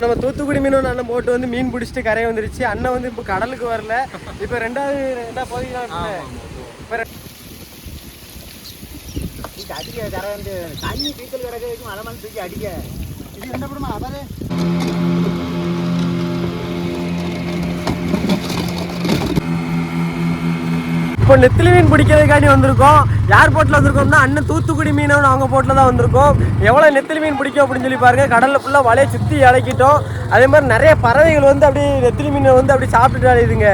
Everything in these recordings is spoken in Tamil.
நம்ம தூத்துக்குடி மீனவன் அண்ணன் போட்டு வந்து மீன் பிடிச்சிட்டு கரையை வந்துருச்சு. அண்ணன் வந்து இப்போ கடலுக்கு வரல. இப்போ ரெண்டாவது ரெண்டாவது பகுதி இப்போ அடிக்க கரை வந்து தண்ணி பீத்தல் கிடக்க வரைக்கும் மழை தூக்கி அடிக்க. இது என்ன பண்ணுமா அதானே இப்போ நெத்திலி மீன் பிடிக்கிறதுக்காண்டி வந்திருக்கோம். யார் போட்டில் வந்திருக்கோம்னா அண்ணன் தூத்துக்குடி மீனவன் அவங்க போட்டில் தான் வந்திருக்கோம். எவ்வளோ நெத்திலி மீன் பிடிக்கும் அப்படின்னு சொல்லி பாருங்க. கடலில் ஃபுல்லாக வலையை சுற்றி இறக்கிட்டோம். அதே மாதிரி நிறைய பறவைகள் வந்து அப்படியே நெத்திலி மீனை வந்து அப்படியே சாப்பிட்டுட்டு அலையுதுங்க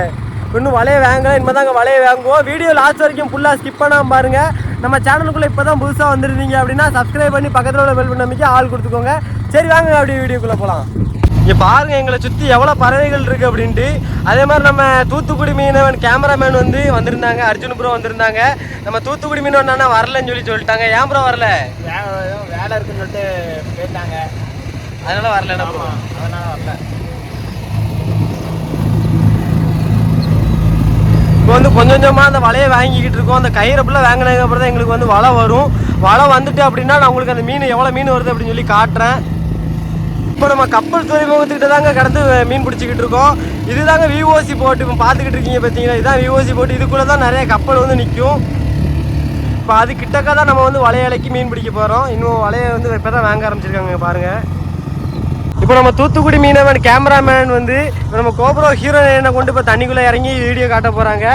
இன்னும் வலையை வாங்கலை. இனிமேல் தாங்க வலையை வாங்குவோம். வீடியோ லாஸ்ட் வரைக்கும் ஃபுல்லாக ஸ்கிப் பண்ணாமல் பாருங்கள் நம்ம சேனலுக்குள்ளே இப்போ தான் புதுசாக வந்துருந்தீங்க அப்படின்னா சப்ஸ்கிரைப் பண்ணி பக்கத்தில் உள்ள பெல் பண்ண ஆள் கொடுத்துக்கோங்க. சரி வாங்க அப்படியே வீடியோக்குள்ளே போகலாம் இங்கே பாருங்க எங்களை சுற்றி எவ்வளோ பறவைகள் இருக்குது அப்படின்ட்டு. அதே மாதிரி நம்ம தூத்துக்குடி மீனவன் கேமராமேன் வந்து வந்திருந்தாங்க அர்ஜுன் ப்ரோ வந்திருந்தாங்க. நம்ம தூத்துக்குடி மீனவன் அண்ணா வரலன்னு சொல்லி சொல்லிட்டாங்க. ஏன் ப்ரோ வரல? வேலை இருக்குன்னு சொல்லிட்டு போயிட்டாங்க அதனால வரல ப்ரோ அதனால வரல. இப்போ வந்து கொஞ்சம் கொஞ்சமாக அந்த வலையை வாங்கிக்கிட்டு இருக்கோம். அந்த கயிறை ஃபுல்லாக வாங்கினதுக்கு அப்புறம் தான் எங்களுக்கு வந்து வலை வரும். வலை வந்துட்டு அப்படின்னா நான் உங்களுக்கு அந்த மீன் எவ்வளோ மீன் வருது அப்படின்னு சொல்லி காட்டுறேன். இப்போ நம்ம கப்பல் துறைமுகத்துக்கிட்ட தாங்க கடந்து மீன் பிடிச்சிக்கிட்டு இருக்கோம். இதுதாங்க விஓசி போட்டு இப்போ பார்த்துக்கிட்டு இருக்கீங்க பார்த்தீங்கன்னா இதுதான் விஓசி போட்டு இதுக்குள்ளே தான் நிறைய கப்பல் வந்து நிற்கும் இப்போ அது கிட்டக்க தான் நம்ம வந்து வலையலைக்கு மீன் பிடிக்க போகிறோம் இன்னும் வலையை வந்து இப்போ தான் வாங்க ஆரம்பிச்சிருக்காங்க பாருங்கள் இப்போ நம்ம தூத்துக்குடி மீனவன் கேமராமேன் வந்து இப்போ நம்ம கோபுரோ ஹீரோயினை கொண்டு இப்போ தண்ணிக்குள்ளே இறங்கி வீடியோ காட்ட போகிறாங்க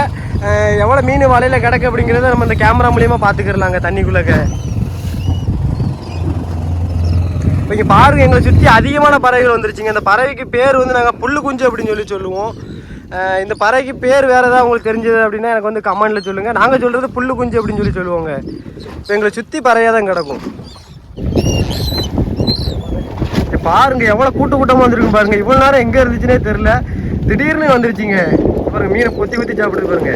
எவ்வளோ மீன் வலையில் கிடக்கு அப்படிங்கிறத நம்ம இந்த கேமரா மூலியமாக பார்த்துக்கிறலாங்க தண்ணிக்குள்ளே இப்போ இங்கே பாருங்க எங்களை சுற்றி அதிகமான பறவைகள் வந்துருச்சுங்க. இந்த பறவைக்கு பேர் வந்து நாங்கள் புல்லு குஞ்சு அப்படின்னு சொல்லி சொல்லுவோம். இந்த பறவைக்கு பேர் வேறு ஏதாவது உங்களுக்கு தெரிஞ்சது அப்படின்னா எனக்கு வந்து கமெண்டில் சொல்லுங்கள் நாங்கள் சொல்கிறது புல்லு குஞ்சு அப்படின்னு சொல்லி சொல்லுவோங்க. இப்போ எங்களை சுற்றி பறவையாக தான் கிடக்கும். பாருங்க எவ்வளவு கூட்ட கூட்டமா வந்திருக்கு பாருங்க. இவ்வளவு நேரம் எங்க இருந்துச்சுன்னே தெரியல. திடீர்னு வந்துருச்சுங்க. பாருங்க மீனை கொத்தி கொத்தி சாப்பிட்டு பாருங்க.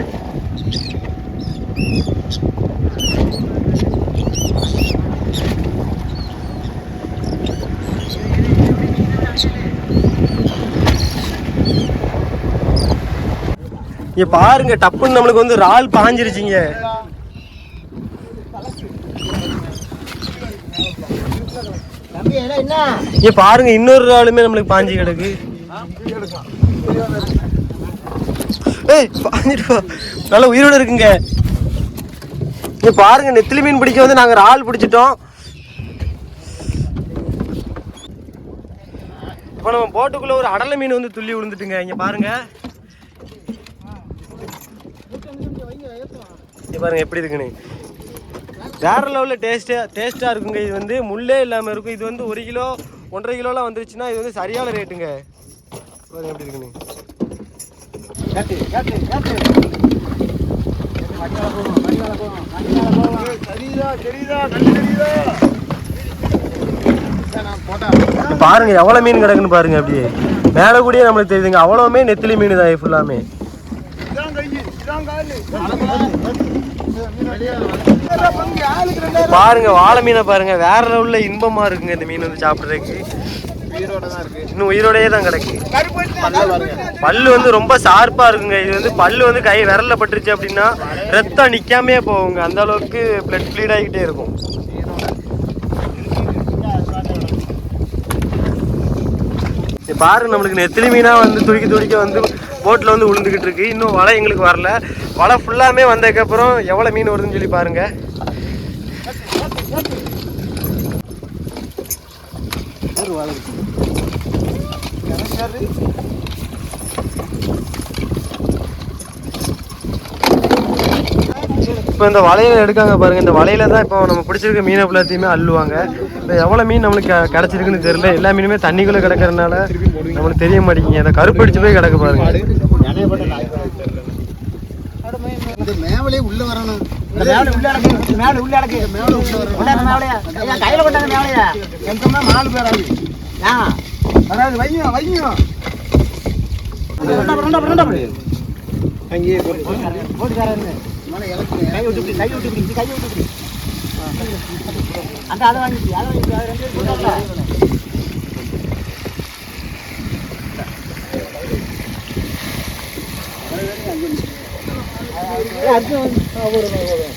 இங்க பாருங்க டப்புன்னு நம்மளுக்கு வந்து இறால் பாஞ்சிருச்சிங்க. இங்க பாருங்க இன்னொரு இறாலுமே நம்மளுக்கு பாஞ்சு கிடக்கு. ஏய் பாஞ்சிருப்பா நல்ல உயிரோட இருக்குங்க. இங்க பாருங்க நெத்திலி மீன் பிடிக்க வந்து நாங்க இறால் பிடிச்சிட்டோம். இப்போ நம்ம போட்டுக்குள்ள ஒரு அடலை மீன் வந்து துள்ளி விழுந்துட்டுங்க. இங்க பாருங்க. பாருங்க எப்படி இருக்குன்னு. வேற லெவலில் டேஸ்ட்டு டேஸ்ட்டாக இருக்குங்க. இது வந்து முள்ளே இல்லாமல் இருக்கும். இது வந்து ஒரு கிலோ ஒன்றரை கிலோலாம் வந்துருச்சுன்னா இது வந்து சரியான ரேட்டுங்க பாருங்க எப்படி இருக்குன்னு. கேட்டு கேட்டு கேட்டு. பாருங்க எவ்வளோ மீன் கிடக்குன்னு பாருங்க அப்படியே. மேலே கூடயே நம்மளுக்கு தெரியுதுங்க. அவ்வளோவுமே நெத்திலி மீன் தான் ஃபுல்லாமே பாருங்க வாழை மீனை பாருங்க. வேற உள்ள இன்பமா இருக்குங்க இந்த மீன் வந்து சாப்பிட்றதுக்கு. இன்னும் உயிரோடயே தான் கிடக்கு. பல்லு வந்து ரொம்ப ஷார்ப்பா இருக்குங்க. இது வந்து பல்லு வந்து கை விரல்ல பட்டுருச்சு அப்படின்னா ரத்தம் நிக்காமே போகுங்க. அந்த அளவுக்கு பிளட் ப்ளீட் ஆகிட்டே இருக்கும். இது நம்மளுக்கு நெத்திலி மீனா வந்து துடிக்க துடிக்க வந்து போட்டில் வந்து விழுந்துக்கிட்டு இருக்கு. இன்னும் வலை எங்களுக்கு வரல. வலை ஃபுல்லாமே வந்ததுக்கப்புறம் எவ்வளோ மீன் வருதுன்னு சொல்லி பாருங்க. இப்போ இந்த வலையில எடுக்காங்க பாருங்க இந்த வலையில தான் இப்போ நம்ம பிடிச்சிருக்க மீனை எல்லாத்தையுமே அள்ளுவாங்க. இப்போ எவ்வளோ மீன் நம்மளுக்கு கிடைச்சிருக்குன்னு தெரியல எல்லா மீனுமே தண்ணிக்குள்ளே கிடக்கறதுனால நம்மளுக்கு தெரிய மாட்டேங்குது. அந்த கருப்படிச்சு போய் கிடக்கு பாருங்க. மேவலே உள்ள வரணும். உள்ள உள்ள உள்ள கையில கொண்டாங்க எங்கம்மா நாலு பேர் ஆ. வைங்க வைங்க. போட்டுக்காரன்னு கை விட்டு கை விட்டு கை விட்டு. அந்த அதை வாங்கிச்சு அதை வாங்கிச்சு அதை ரெண்டு போட்டாங்களா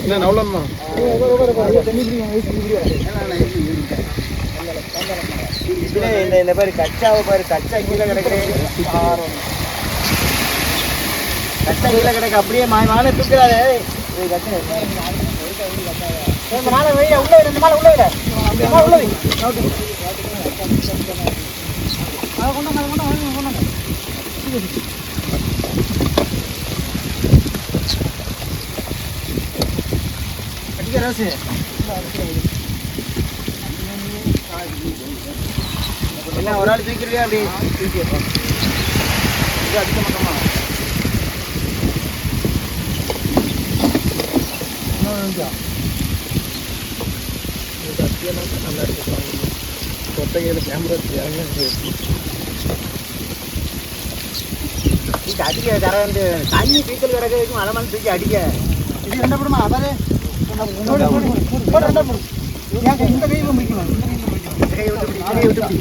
என்ன நவலம்மா இந்த இந்த பாரு கச்சாவை பாரு கச்சா கீழே கிடக்குறேன் கட்டை கீழே கிடக்கு. அப்படியே மாயமான மாலை தூக்குறாரு. மாலை வை உள்ள வை, இந்த மாலை உள்ள வை. இந்த மாலை உள்ள அதை கொண்டு அதை கொண்டு வாங்க, கொண்டு வாங்க. அடிக்க என்ன ஒரு ஆள் தூக்கிறியா அப்படி? தூக்கி இது அடிக்க மாட்டோமா கொட்டகையில் கேமரா தூக்கி அடிக்க கரை வந்து தண்ணி பீக்கல் கிடக்க வரைக்கும் மழை மழை தூக்கி அடிக்க இது என்ன படமா அதானே போடு, போடு, போடு, போடு, ரெண்டா போடு. ஏங்க, இந்த கையில முடிக்கணும் இந்த கையில முடிக்கணும் இந்த கையை விட்டு பிடி, இந்த கையை விட்டு பிடி.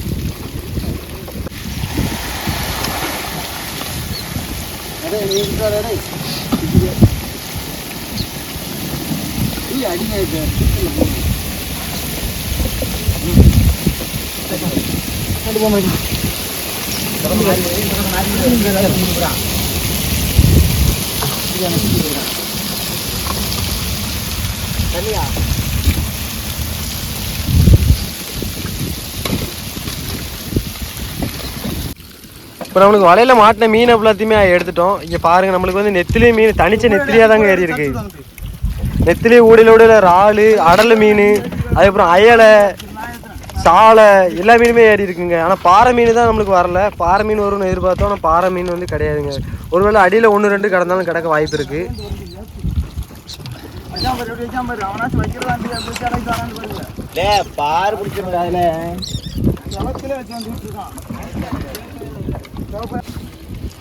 அடே, நீ இருக்காரு, அடே. அடிங்க இப்போ நம்மளுக்கு வலையில மாட்டின மீன் எல்லாத்தையுமே எடுத்துட்டோம் இங்கே பாருங்க நம்மளுக்கு வந்து நெத்திலி மீன் தனிச்ச நெத்திலியாக தாங்க ஏறி இருக்கு நெத்திலி ஊடையில் ஊடையில் இறாலு அடல் மீன் அதுக்கப்புறம் அயலை சாலை எல்லா மீனுமே ஏறி இருக்குங்க. ஆனால் பாறை மீன் தான் நம்மளுக்கு வரல. பாறை மீன் வரும்னு எதிர்பார்த்தோம். ஆனால் பாறை மீன் வந்து கிடையாதுங்க. ஒருவேளை அடியில் ஒன்று ரெண்டு கிடந்தாலும் கிடக்க வாய்ப்பு இருக்கு.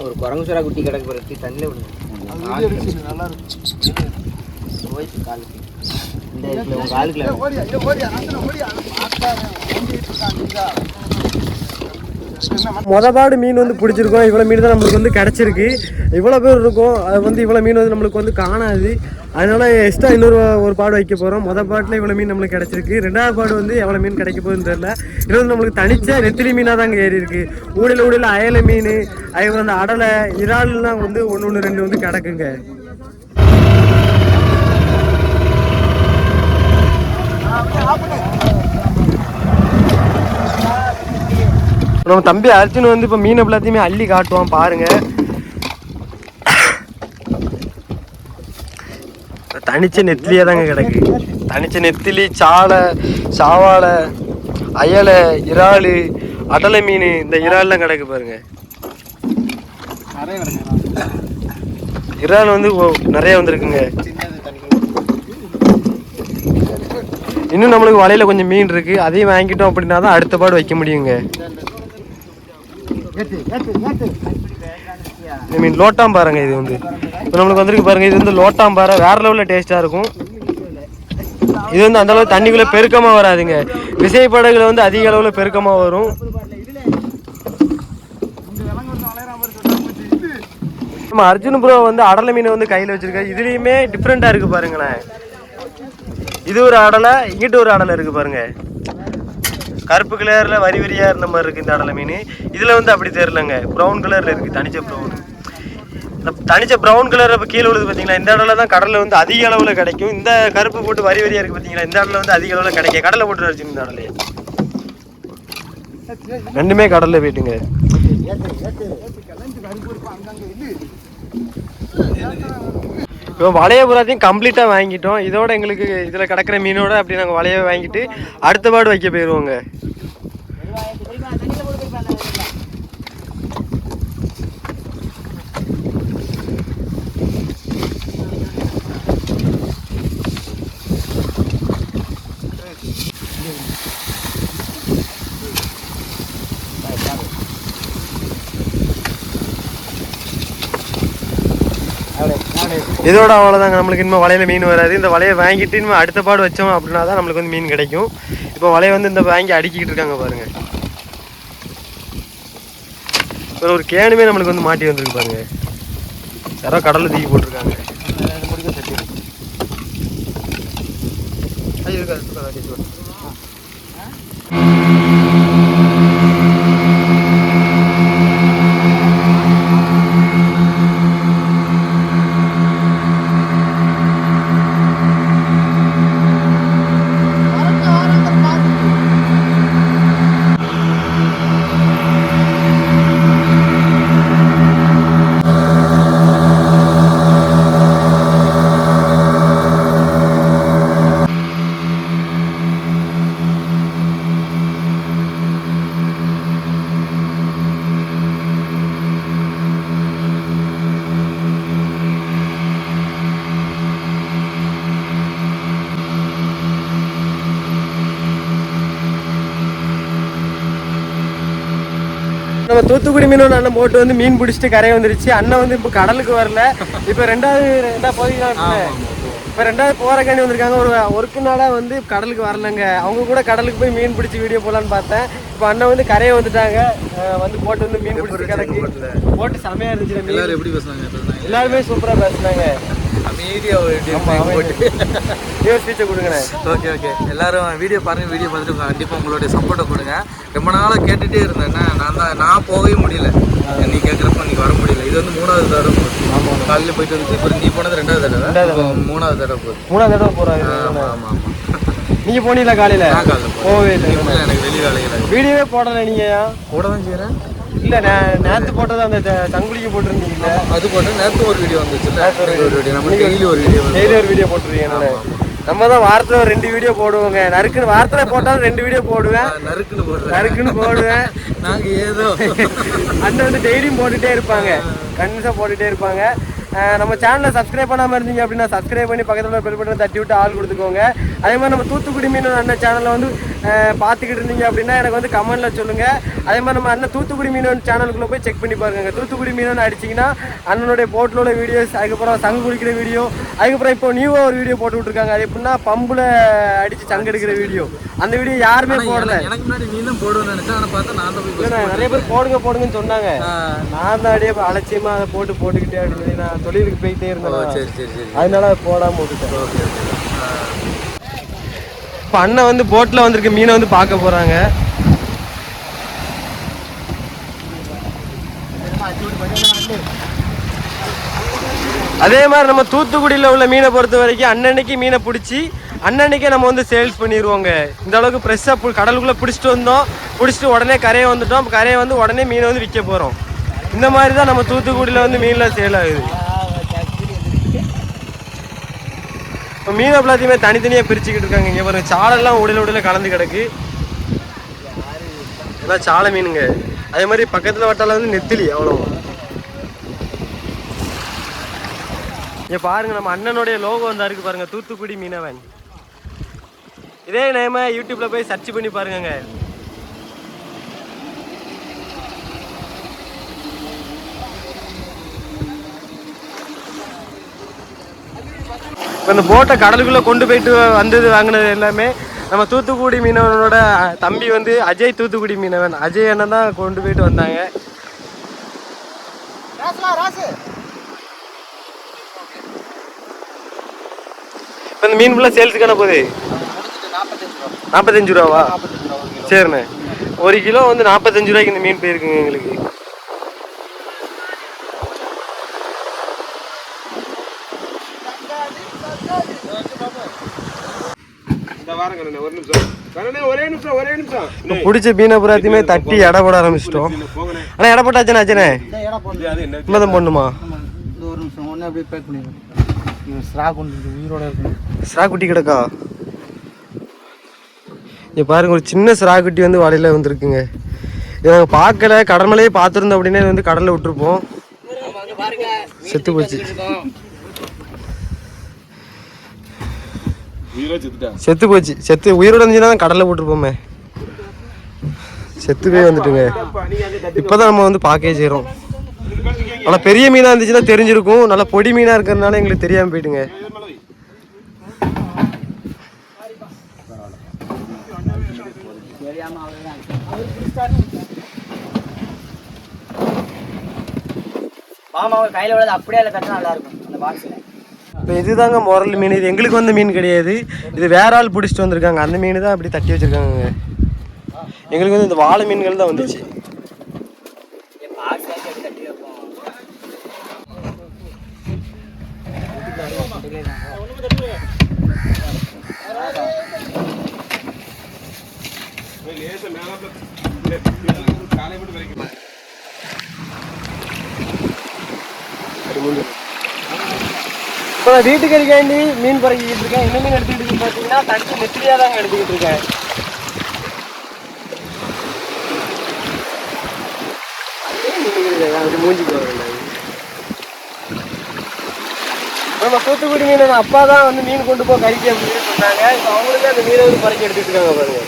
ஒரு குரங்கு சுறா குட்டி கிடக்கு பிறகு தண்ணியில் விடுங்க நல்லா இருக்கும். போயிட்டு காலுக்கு இந்த இடத்துல உங்கள் காலுக்குள்ள ஓடியா, ஓடியா, ஓடியா. மீன் வந்து பிடிச்சிருக்கோம். இவ்வளோ மீன் தான் நம்மளுக்கு வந்து கிடச்சிருக்கு. இவ்வளோ பேர் இருக்கும். அது வந்து இவ்வளோ மீன் வந்து நம்மளுக்கு வந்து காணாது. அதனால எக்ஸ்ட்ரா இன்னொரு ஒரு பாடு வைக்க போகிறோம் மொதல் பாட்டில் இவ்வளோ மீன் நம்மளுக்கு கிடச்சிருக்கு. ரெண்டாவது பாடு வந்து எவ்வளோ மீன் கிடைக்க போகுதுன்னு தெரில இது வந்து நம்மளுக்கு தனிச்ச நெத்திலி மீனாக தாங்க ஏறி இருக்குது ஊடையில் ஊடையில் அயலை மீன் அதுக்கு வந்து அடலை இறால்லாம் வந்து ஒன்று ஒன்று ரெண்டு வந்து கிடக்குங்க. நம்ம தம்பி அர்ஜுன் வந்து இப்போ மீன் எல்லாத்தையுமே அள்ளி காட்டுவான் பாருங்க. தனிச்ச நெத்திலியே தாங்க கிடக்கு. தனிச்ச நெத்திலி சாலை சாவாலை அயலை இறாலு அடலை மீன் இந்த இறால்லாம் கிடக்கு பாருங்க. இறால் வந்து நிறைய வந்திருக்குங்க. இன்னும் நம்மளுக்கு வலையில கொஞ்சம் மீன் இருக்கு. அதையும் வாங்கிட்டோம் அப்படின்னா தான் அடுத்த பாடு வைக்க முடியுங்க. ஐ மீன் லோட்டாம் பாருங்க இது வந்து. இப்போ நம்மளுக்கு வந்துருக்கு பாருங்க இது வந்து லோட்டாம் பாரு வேற லெவலில் டேஸ்ட்டாக இருக்கும். இது வந்து அந்த அளவு தண்ணிக்குள்ளே பெருக்கமாக வராதுங்க. விசைப்படகுல வந்து அதிக அளவில் பெருக்கமாக வரும். நம்ம அர்ஜுன் ப்ரோ வந்து அடலை மீனை வந்து கையில் வச்சிருக்காரு. இதுலேயுமே டிஃப்ரெண்ட்டாக இருக்குது பாருங்களேன். இது ஒரு அடலை இங்கிட்டு ஒரு அடலை இருக்குது பாருங்க. கருப்பு கலரில் வரி வரியாக இருந்த மாதிரி இருக்குது இந்த அடலை மீன். இதில் வந்து அப்படி தெரிலங்க ப்ரௌன் கலரில் இருக்குது தனிச்ச ப்ரௌன் இந்த தனிச்ச ப்ரௌன் கலர் இப்போ கீழே விழுது பார்த்தீங்களா இந்த இடத்துல தான் கடலில் வந்து அதிக அளவில் கிடைக்கும். இந்த கருப்பு போட்டு வரி வரியாக இருக்குது பார்த்தீங்களா இந்த இடத்துல வந்து அதிக அளவில் கிடைக்கும் கடலை போட்டு வச்சு இந்த இடத்துல ரெண்டுமே கடலில் போயிட்டுங்க. இப்போ வளைய பூராத்தையும் கம்ப்ளீட்டாக வாங்கிட்டோம். இதோட எங்களுக்கு இதில் கிடக்கிற மீனோட அப்படி நாங்கள் வலையை வாங்கிட்டு அடுத்த பாடு வைக்க போயிடுவோங்க இதோட அவ்வளோதாங்க நம்மளுக்கு இனிமேல் வலையில் மீன் வராது. இந்த வலையை வாங்கிட்டு இனிமேல் அடுத்த பாடு வச்சோம் அப்படின்னா தான் நம்மளுக்கு வந்து மீன் கிடைக்கும். இப்போ வலையை வந்து இந்த வாங்கி அடிக்கிட்டு இருக்காங்க பாருங்கள் ஒரு ஒரு கேனுமே நம்மளுக்கு வந்து மாட்டி வந்துருக்கு பாருங்க. யாரோ கடலில் தூக்கி போட்டிருக்காங்க. இருக்காது தூத்துக்குடி மீனோட அண்ணன் போட்டு வந்து மீன் பிடிச்சிட்டு கரையை வந்துருச்சு. அண்ணன் வந்து இப்போ கடலுக்கு வரல. இப்போ ரெண்டாவது ரெண்டாவது போய் இப்போ ரெண்டாவது போறக்காண்டி வந்திருக்காங்க. ஒரு ஒர்க்கு நாளாக வந்து கடலுக்கு வரலங்க. அவங்க கூட கடலுக்கு போய் மீன் பிடிச்சி வீடியோ போடலான்னு பார்த்தேன். இப்போ அண்ணன் வந்து கரையை வந்துட்டாங்க. வந்து போட்டு வந்து மீன் பிடிச்சி கிடக்கு போட்டு செமையா இருந்துச்சு. எல்லாரும் எப்படி பேசுனாங்க? எல்லாருமே சூப்பரா பேசுனாங்க. ஓகே ஓகே எல்லாரும் வீடியோ பாருங்க வீடியோ பார்த்துட்டு கண்டிப்பாக உங்களுடைய சப்போர்ட்டை கொடுங்க. ரொம்ப நாளாக கேட்டுகிட்டே இருந்தேன். நான் தான் நான் போகவே முடியல. நீ கேட்குறப்ப நீ வர முடியல. இது வந்து மூணாவது தடவை. காலையில் போயிட்டு வந்து இப்போ நீ போனது ரெண்டாவது தடவை இப்போ மூணாவது தடவை போகுது. மூணாவது தடவை போறாங்க ஆமாம் ஆமாம் ஆமாம் நீங்க போனீங்களா காலையில? போகவே இல்லை. எனக்கு வெளி வேலைகள் வீடியோவே போடல நீங்க? கூட தான் செய்கிறேன் இல்ல நேத்து போட்டது அந்த த- சங்குலிக்கு போட்டிருந்தீங்கல்ல? அது போட்டு நேற்று ஒரு வீடியோ வந்துச்சுல்ல. ஒரு வீடியோ. நம்ம டெய்லி ஒரு வீடியோ டெய்லி ஒரு வீடியோ போட்டுருக்கீங்க. நம்ம தான் வாரத்துல ஒரு ரெண்டு வீடியோ போடுவோங்க. நறுக்குன்னு வாரத்துல போட்டாலும் ரெண்டு வீடியோ போடுவேன். நறுக்குன்னு போடுறேன். நறுக்குன்னு போடுவேன். நாங்கள் ஏதோ. அண்ணன் வந்து டெய்லியும் போட்டுட்டே இருப்பாங்க. கண்டிப்பாக போட்டுட்டே இருப்பாங்க. நம்ம சேனலை சப்ஸ்கிரைப் பண்ணாமல் இருந்தீங்க அப்படின்னா சப்ஸ்கிரைப் பண்ணி பக்கத்தில் பெல் பட்டன் தட்டி விட்டு ஆள் கொடுத்துக்கோங்க. அதே மாதிரி நம்ம தூத்துக்குடி மீன் அண்ணன் சேனலை வந்து பார்த்துக்கிட்டு இருந்தீங்க அப்படின்னா எனக்கு வந்து கமெண்ட்டில் சொல்லுங்கள் அதே மாதிரி நம்ம அண்ணன் தூத்துக்குடி மீனவன் சேனலுக்குள்ளே போய் செக் பண்ணி பாருங்க. தூத்துக்குடி மீனவன் அடிச்சிங்கன்னா அண்ணனுடைய போட்டில் உள்ள வீடியோஸ் அதுக்கப்புறம் சங்கு குளிக்கிற வீடியோ அதுக்கப்புறம் இப்போ நியூவாக ஒரு வீடியோ போட்டு விட்ருக்காங்க அது எப்படின்னா பம்பில் அடித்து சங்கு எடுக்கிற வீடியோ அந்த வீடியோ யாருமே போடல. எனக்கு முன்னாடி நீ தான் போடுவேன்னு நினைச்சேன். ஆனால் பார்த்தா நான் தான் போய் இல்லைண்ணா, நிறைய பேர் போடுங்க போடுங்கன்னு சொன்னாங்க. நான் தான் அப்படியே அலட்சியமா அதை போட்டு போட்டுக்கிட்டே அப்படின்னு நான் தொழிலுக்கு போயிட்டே இருந்தேன். சரி சரி சரி. அதனால அதை போடாம விட்டுட்டேன். Okay okay. இப்போ அண்ணன் வந்து போட்டில் வந்திருக்க மீனை வந்து பார்க்க போகிறாங்க அதே மாதிரி நம்ம தூத்துக்குடியில் உள்ள மீனை பொறுத்த வரைக்கும் அன்னன்னைக்கு மீனை பிடிச்சி அன்னன்னைக்கே நம்ம வந்து சேல்ஸ் பண்ணிடுவோங்க இந்த அளவுக்கு ஃப்ரெஷ்ஷாக கடலுக்குள்ளே பிடிச்சிட்டு வந்தோம். பிடிச்சிட்டு உடனே கரையை வந்துட்டோம். கரையை வந்து உடனே மீனை வந்து விற்க போகிறோம் இந்த மாதிரி தான் நம்ம தூத்துக்குடியில் வந்து மீன்லாம் சேல் ஆகுது. இப்போ மீன் எல்லாத்தையுமே தனித்தனியாக பிரிச்சுக்கிட்டு இருக்காங்க. இங்கே பாருங்கள் சாலெல்லாம் உடல் உடல கலந்து கிடக்கு. இதெல்லாம் சாலை மீனுங்க. அதே மாதிரி பக்கத்தில் வட்டால வந்து நெத்திலி அவ்வளோ இங்கே பாருங்கள் நம்ம அண்ணனுடைய லோகோ வந்தா இருக்கு பாருங்கள் தூத்துக்குடி மீனவன். இதே நேம யூடியூப்பில் போய் சர்ச் பண்ணி பாருங்கங்க. இப்போ இந்த போட்டை கடலுக்குள்ளே கொண்டு போயிட்டு வந்தது வாங்கினது எல்லாமே நம்ம தூத்துக்குடி மீனவனோட தம்பி வந்து அஜய் தூத்துக்குடி மீனவன். அஜய் அண்ணன் தான் கொண்டு போயிட்டு வந்தாங்க. இப்போ இந்த மீன் ஃபுல்லாக சேல்ஸுக்கான போகுது? நாற்பத்தஞ்சு ரூபாவா சரிண்ணே. ஒரு கிலோ வந்து நாற்பத்தஞ்சு ரூபாய்க்கு இந்த மீன் போயிருக்குங்க எங்களுக்கு. இப்போ பிடிச்ச மீனை பூராத்தையுமே தட்டி எடை போட ஆரம்பிச்சிட்டோம். அண்ணா எடை போட்டாச்சுண்ணா ஆச்சுண்ணே இனிமே தான் போடணுமா? இந்த ஒரு நிமிஷம் ஒன்று அப்படியே பேக் பண்ணிடுங்க. ஸ்ரா கொண்டு உயிரோட இருக்கணும் ஸ்ரா குட்டி கிடக்கா? இங்க பாருங்க ஒரு சின்ன ஸ்ரா குட்டி வந்து வலையில வந்திருக்குங்க. இதை நாங்கள் பார்க்கல கடற்மலையே பார்த்துருந்தோம் அப்படின்னா வந்து கடல்ல விட்டுருப்போம். செத்து போச்சு. செத்து போச்சு. செத்து உயிரோட இருந்துச்சுன்னா தான் கடல்ல விட்டுருப்போமே செத்து போய் வந்துட்டுங்க இப்போதான் நம்ம வந்து பார்க்கவே செய்கிறோம் நல்லா பெரிய மீனாக இருந்துச்சுன்னா தெரிஞ்சிருக்கும். நல்லா பொடி மீனாக இருக்கிறதுனால எங்களுக்கு தெரியாமல் போயிட்டுங்க. மாமாவை கையில் விழுது அப்படியே கட்டினா நல்லா இருக்கும். அந்த பாக்ஸில் இப்போ இதுதாங்க முரல் மீன். இது எங்களுக்கு வந்த மீன் கிடையாது. இது வேற ஆள் பிடிச்சிட்டு வந்திருக்காங்க. அந்த மீன் தான் அப்படி தட்டி வச்சிருக்காங்க எங்களுக்கு வந்து இந்த வாழை மீன்கள் தான் வந்துச்சு. இப்போ நான் வீட்டுக்கு இருக்காண்டி மீன் பறக்கிட்டு இருக்கேன். என்ன மீன் எடுத்துக்கிட்டு பார்த்தீங்கன்னா தடுத்து நெத்திரியாக தாங்க எடுத்துக்கிட்டு இருக்கேன். அது மூஞ்சிக்கு வர நம்ம தூத்துக்குடி மீன் அப்பா தான் வந்து மீன் கொண்டு போய் கறிக்க அப்படின்னு சொன்னாங்க. இப்போ அவங்களுக்கு அந்த மீனை வந்து பறக்க எடுத்துட்டு இருக்காங்க பாருங்க.